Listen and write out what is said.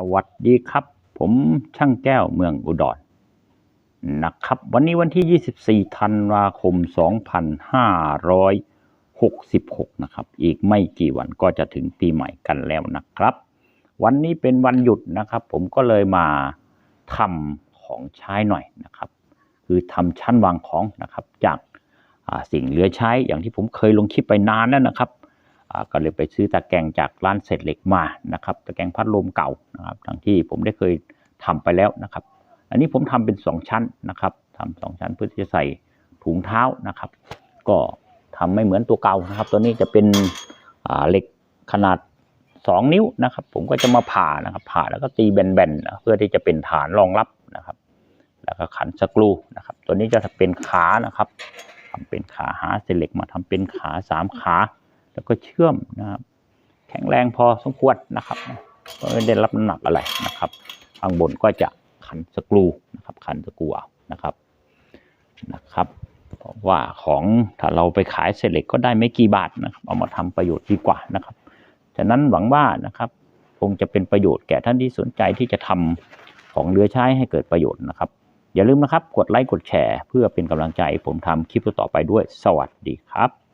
สวัสดีครับ ผมช่างแก้วเมืองอุดรนะครับ วันนี้วันที่ 24 ธันวาคม 2566 นะครับ อีกไม่กี่วันก็จะถึงปีใหม่กันแล้วนะครับ วันนี้เป็นวันหยุดนะครับ ผมก็เลยมาทำของใช้หน่อยนะครับ คือทำชั้นวางของนะครับ จากสิ่งเหลือใช้อย่างที่ผมเคยลงคลิปไปนานแล้วนะครับ ก็เลยไปซื้อตะแกรงจากร้านเศษเหล็กมานะครับ ตะแกรงพัดลมเก่านะครับทั้งที่ผมได้เคยทำไปแล้วนะครับ อันนี้ผมทำเป็นสองชั้นนะครับทำสองชั้นเพื่อที่จะใส่ถุงเท้านะครับ ก็ทำไม่เหมือนตัวเก่านะครับ ตัวนี้จะเป็นเหล็กขนาด 2 นิ้วนะครับ ผมก็จะมาผ่านะครับ ผ่าแล้วก็ตีแบนๆนะเพื่อที่จะเป็นฐานรองรับนะครับ แล้วก็ขันสกรูนะครับ ตัวนี้จะเป็นขานะครับทำเป็นขาหาเศษเหล็กมาทำเป็นขาสามขา แล้วก็เชื่อมนะครับ แข็งแรงพอสมควรนะครับก็ไม่ได้รับน้ำหนักอะไรนะครับข้างบนก็จะขันสกรูนะครับ ขันสกรูเอานะครับนะครับเพราะว่าของถ้าเราไปขายเศษเหล็กก็ได้ไม่กี่บาทนะครับ เอามาทำประโยชน์ดีกว่านะครับฉะนั้นหวังว่านะครับคงจะเป็นประโยชน์แก่ท่านที่สนใจที่จะทำของเหลือใช้ให้เกิดประโยชน์นะครับ อย่าลืมนะครับ กดไลค์กดแชร์ เพื่อเป็นกำลังใจผมทำคลิปต่อไปด้วยสวัสดีครับ